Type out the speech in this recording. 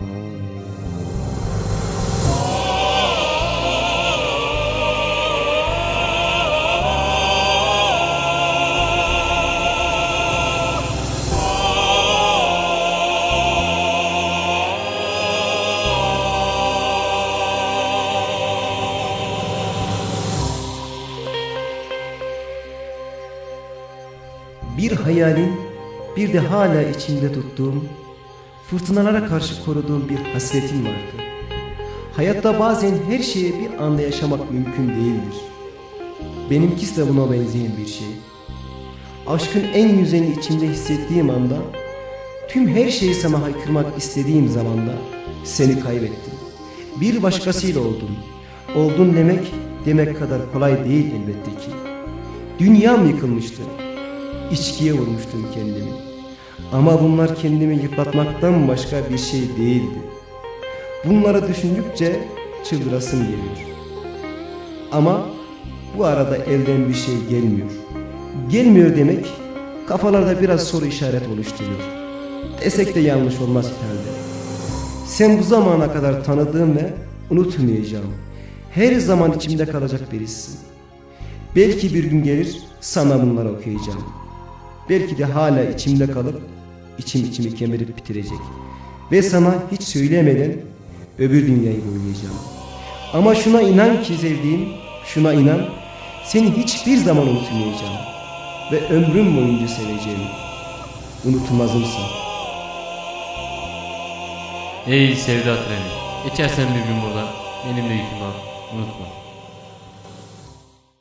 Bir hayalin bir de hala içimde tuttuğum, fırtınalara karşı koruduğum bir hasretim vardı. Hayatta bazen her şeye bir anda yaşamak mümkün değildir. Benimkisi de buna benzeyen bir şey. Aşkın en yüzeyini içimde hissettiğim anda, tüm her şeyi sana haykırmak istediğim zamanda seni kaybettim. Bir başkasıyla oldum. Oldun demek, demek kadar kolay değil elbette ki. Dünyam yıkılmıştı. İçkiye vurmuştum kendimi. Ama bunlar kendimi yıpratmaktan başka bir şey değildi. Bunları düşündükçe çıldırasım geliyor. Ama bu arada elden bir şey gelmiyor. Gelmiyor demek kafalarda biraz soru işaret oluşturuyor. Desek de yanlış olmaz herhalde. Sen bu zamana kadar tanıdığım ve unutmayacağım. Her zaman içimde kalacak birisin. Belki bir gün gelir sana bunları okuyacağım. Belki de hala içimde kalıp içim içimi kemirip bitirecek. Ve sana hiç söylemeden öbür dünyayı boyayacağım. Ama şuna inan ki sevdiğim, şuna inan, seni hiçbir zaman unutmayacağım. Ve ömrüm boyunca seveceğim. Unutmazımsın. Ey sevda treni. Geçersen bir gün buradan. Benim de yükümü. Unutma.